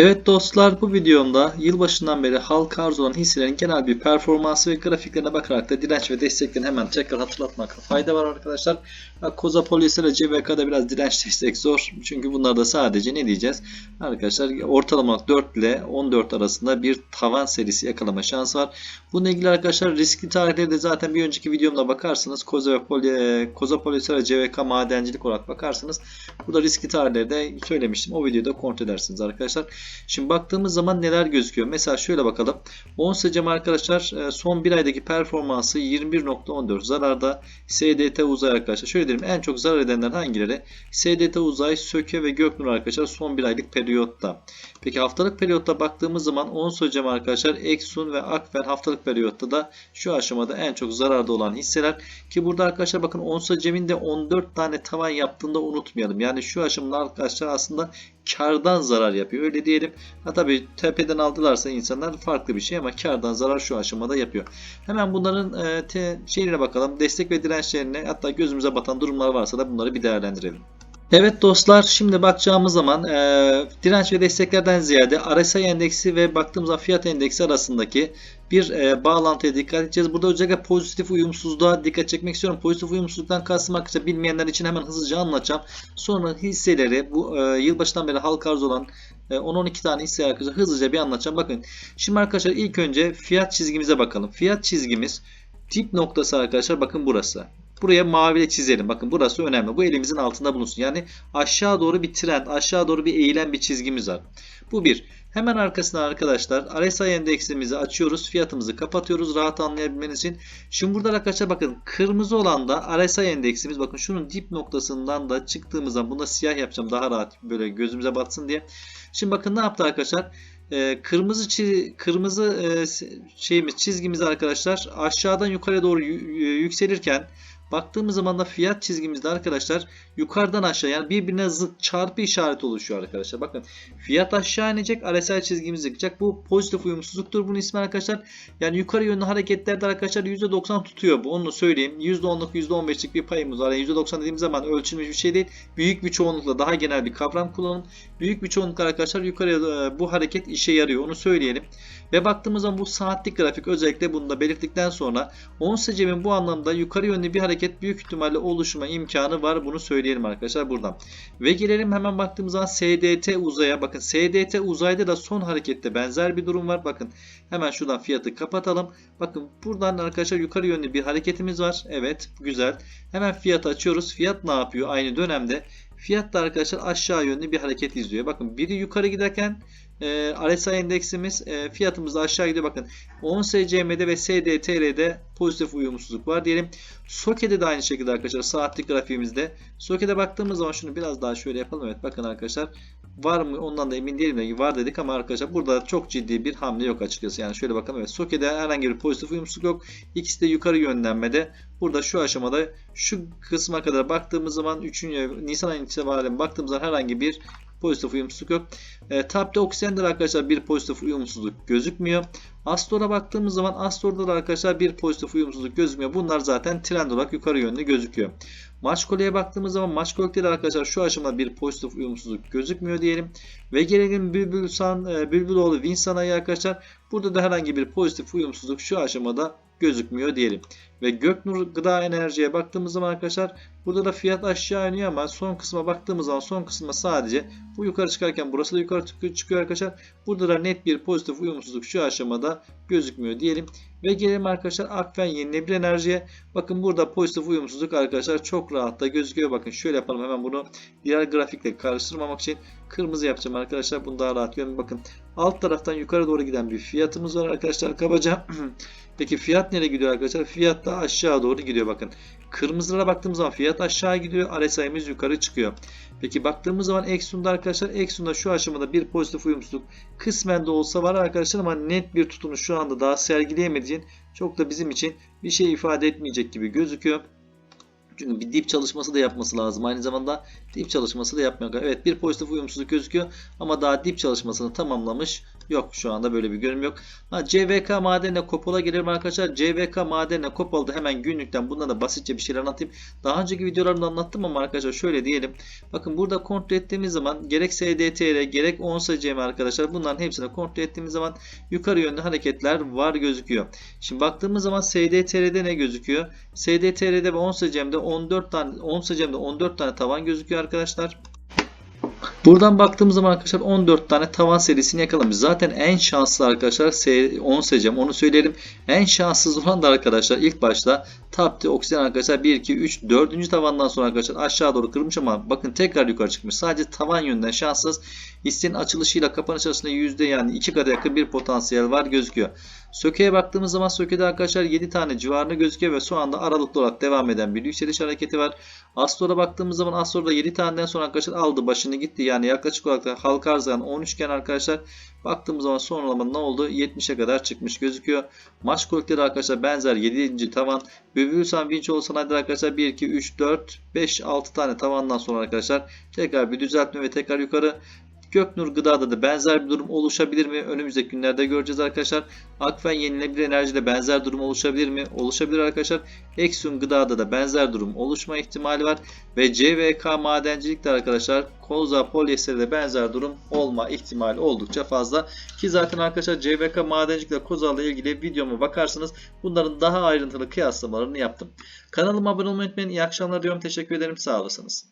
Evet dostlar bu videomda yılbaşından beri halka arz olan hisselerin genel bir performansı ve grafiklerine bakarak da direnç ve desteklerini hemen tekrar hatırlatmakta fayda var arkadaşlar. Bak, Koza ile CVK'da biraz direnç destek zor. Çünkü bunlarda sadece ne diyeceğiz? Arkadaşlar ortalama 4 ile 14 arasında bir tavan serisi yakalama şansı var. Bununla ilgili arkadaşlar riskli tarihleri de zaten bir önceki videomda bakarsınız. Koza ve Polis ile CVK madencilik olarak bakarsınız. Burada riskli tarihleri de söylemiştim. O videoda kontrol edersiniz arkadaşlar. Şimdi baktığımız zaman neler gözüküyor? Mesela şöyle bakalım. 10 secem arkadaşlar e, son bir aydaki performansı 21.14 zararda. SDT uzay arkadaşlar. Şöyle diyelim en çok zarar edenler hangileri? SDT uzay, Söke ve Göknur arkadaşlar son bir aylık periyotta. Peki haftalık periyotta baktığımız zaman 10 secem arkadaşlar Exxon ve Akfen haftalık periyotta da şu aşamada en çok zararda olan hisseler. Ki burada arkadaşlar bakın 10 secemin de 14 tane tavan yaptığında unutmayalım. Yani şu aşamada arkadaşlar aslında kardan zarar yapıyor. Öyle diyelim. Ha tabii tepeden aldılarsa insanlar farklı bir şey ama kardan zarar şu aşamada yapıyor. Hemen bunların e, te, şeyine bakalım. Destek ve dirençlerine hatta gözümüze batan durumlar varsa da bunları bir değerlendirelim. Evet dostlar şimdi bakacağımız zaman e, direnç ve desteklerden ziyade RSI endeksi ve baktığımız fiyat endeksi arasındaki bir e, bağlantıya dikkat edeceğiz. Burada özellikle pozitif uyumsuzluğa dikkat çekmek istiyorum. Pozitif uyumsuzluktan kastım arkadaşlar bilmeyenler için hemen hızlıca anlatacağım. Sonra hisseleri bu e, yılbaşından beri halka arz olan e, 10-12 tane hisse arkadaşlar hızlıca bir anlatacağım. Bakın şimdi arkadaşlar ilk önce fiyat çizgimize bakalım. Fiyat çizgimiz tip noktası arkadaşlar bakın burası. Buraya maviyle çizelim. Bakın burası önemli. Bu elimizin altında bulunsun. Yani aşağı doğru bir trend, aşağı doğru bir eğilen bir çizgimiz var. Bu bir. Hemen arkasına arkadaşlar RSI endeksimizi açıyoruz. Fiyatımızı kapatıyoruz rahat anlayabilmeniz için. Şimdi burada arkadaşlar bakın kırmızı olan da RSI endeksimiz. Bakın şunun dip noktasından da çıktığımızda bunu da siyah yapacağım daha rahat böyle gözümüze batsın diye. Şimdi bakın ne yaptı arkadaşlar? Ee, kırmızı çiz, kırmızı e, şeyimiz çizgimiz arkadaşlar aşağıdan yukarıya doğru yükselirken Baktığımız zaman da fiyat çizgimizde arkadaşlar yukarıdan aşağı yani birbirine zıt çarpı işareti oluşuyor arkadaşlar. Bakın fiyat aşağı inecek RSI çizgimiz çıkacak. Bu pozitif uyumsuzluktur bunun ismi arkadaşlar. Yani yukarı yönlü hareketlerde arkadaşlar %90 tutuyor bu. Onu söyleyeyim. %10'luk %15'lik bir payımız var. Yani %90 dediğimiz zaman ölçülmüş bir şey değil. Büyük bir çoğunlukla daha genel bir kavram kullanın. Büyük bir çoğunlukla arkadaşlar yukarıya bu hareket işe yarıyor. Onu söyleyelim. Ve baktığımız zaman bu saatlik grafik özellikle bunu da belirttikten sonra 10 secemin bu anlamda yukarı yönlü bir hareket büyük ihtimalle oluşma imkanı var. Bunu söyleyelim arkadaşlar buradan. Ve gelelim hemen baktığımız zaman SDT uzaya. Bakın SDT uzayda da son harekette benzer bir durum var. Bakın hemen şuradan fiyatı kapatalım. Bakın buradan arkadaşlar yukarı yönlü bir hareketimiz var. Evet güzel. Hemen fiyatı açıyoruz. Fiyat ne yapıyor aynı dönemde? Fiyat da arkadaşlar aşağı yönlü bir hareket izliyor. Bakın biri yukarı giderken e, RSI endeksimiz e, fiyatımız da aşağı gidiyor. Bakın 10 SCM'de ve SDTR'de pozitif uyumsuzluk var diyelim. Soke'de de aynı şekilde arkadaşlar saatlik grafiğimizde. Soke'de baktığımız zaman şunu biraz daha şöyle yapalım. Evet bakın arkadaşlar var mı ondan da emin değilim de var dedik ama arkadaşlar burada çok ciddi bir hamle yok açıkçası. Yani şöyle bakalım evet Soke'de herhangi bir pozitif uyumsuzluk yok. İkisi de yukarı yönlenmede. Burada şu aşamada şu kısma kadar baktığımız zaman 3. Nisan ayının itibaren baktığımız zaman herhangi bir pozitif uyumsuzluk yok. E, Tab'de Oxygen'de arkadaşlar bir pozitif uyumsuzluk gözükmüyor. Astor'a baktığımız zaman Astor'da da arkadaşlar bir pozitif uyumsuzluk gözükmüyor. Bunlar zaten trend olarak yukarı yönlü gözüküyor. Maçkole'ye baktığımız zaman Maçkole'de de arkadaşlar şu aşamada bir pozitif uyumsuzluk gözükmüyor diyelim. Ve gelelim Bülbülsan, e, Bülbüloğlu Vinsana'ya arkadaşlar. Burada da herhangi bir pozitif uyumsuzluk şu aşamada gözükmüyor diyelim. Ve Göknur Gıda Enerji'ye baktığımız zaman arkadaşlar burada da fiyat aşağı iniyor ama son kısma baktığımız zaman son kısma sadece bu yukarı çıkarken burası da yukarı çıkıyor arkadaşlar. Burada da net bir pozitif uyumsuzluk şu aşamada gözükmüyor diyelim. Ve gelelim arkadaşlar Akfen yenilenebilir enerjiye. Bakın burada pozitif uyumsuzluk arkadaşlar çok rahat da gözüküyor. Bakın şöyle yapalım hemen bunu diğer grafikle karıştırmamak için kırmızı yapacağım arkadaşlar. Bunu daha rahat görün. Bakın alt taraftan yukarı doğru giden bir fiyatımız var arkadaşlar kabaca. Peki fiyat nereye gidiyor arkadaşlar? Fiyat da aşağı doğru gidiyor bakın. Kırmızılara baktığımız zaman fiyat aşağı gidiyor. RSI'miz yukarı çıkıyor. Peki baktığımız zaman Exxon'da arkadaşlar Exxon'da şu aşamada bir pozitif uyumsuzluk kısmen de olsa var arkadaşlar ama net bir tutumu şu anda daha sergileyemediğin çok da bizim için bir şey ifade etmeyecek gibi gözüküyor. Çünkü bir dip çalışması da yapması lazım. Aynı zamanda dip çalışması da yapmıyor. Evet bir pozitif uyumsuzluk gözüküyor ama daha dip çalışmasını tamamlamış. Yok şu anda böyle bir görünüm yok. Ha, CVK madenine Kopol'a gelelim arkadaşlar. CVK madenine Kopol'da hemen günlükten bunlara da basitçe bir şeyler anlatayım. Daha önceki videolarımda anlattım ama arkadaşlar şöyle diyelim. Bakın burada kontrol ettiğimiz zaman gerek SDTR gerek 10 SCM arkadaşlar bunların hepsini kontrol ettiğimiz zaman yukarı yönlü hareketler var gözüküyor. Şimdi baktığımız zaman SDTR'de ne gözüküyor? SDTR'de ve 10 SCM'de 14 tane 10 SCM'de 14 tane tavan gözüküyor arkadaşlar. Buradan baktığımız zaman arkadaşlar 14 tane tavan serisini yakalamış. Zaten en şanslı arkadaşlar S- 10 seçeceğim onu söyleyelim. En şanssız olan da arkadaşlar ilk başta Tapti Oksijen arkadaşlar 1 2 3 4. tavandan sonra arkadaşlar aşağı doğru kırmış ama bakın tekrar yukarı çıkmış. Sadece tavan yönünden şanssız. Hissenin açılışıyla kapanış arasında yüzde yani 2 kadar yakın bir potansiyel var gözüküyor. Söke'ye baktığımız zaman Söke'de arkadaşlar 7 tane civarında gözüküyor ve şu anda aralıklı olarak devam eden bir yükseliş hareketi var. Astor'a baktığımız zaman Astor'da 7 taneden sonra arkadaşlar aldı başını gitti. Yani yaklaşık olarak da halka arzdan 13 iken arkadaşlar baktığımız zaman sonralama ne oldu? 70'e kadar çıkmış gözüküyor. Maç kolikleri arkadaşlar benzer 7. tavan. Böbürsen Vinçoğlu Sanayi'de arkadaşlar 1, 2, 3, 4, 5, 6 tane tavandan sonra arkadaşlar tekrar bir düzeltme ve tekrar yukarı. Göknur Gıda'da da benzer bir durum oluşabilir mi? Önümüzdeki günlerde göreceğiz arkadaşlar. Akfen yenilenebilir enerjide benzer durum oluşabilir mi? Oluşabilir arkadaşlar. Exxon Gıda'da da benzer durum oluşma ihtimali var. Ve CVK madencilikte arkadaşlar Koza Polyester'de benzer durum olma ihtimali oldukça fazla. Ki zaten arkadaşlar CVK madencilikle Koza ile ilgili videoma bakarsınız. Bunların daha ayrıntılı kıyaslamalarını yaptım. Kanalıma abone olmayı unutmayın. İyi akşamlar diyorum. Teşekkür ederim. Sağ olasınız.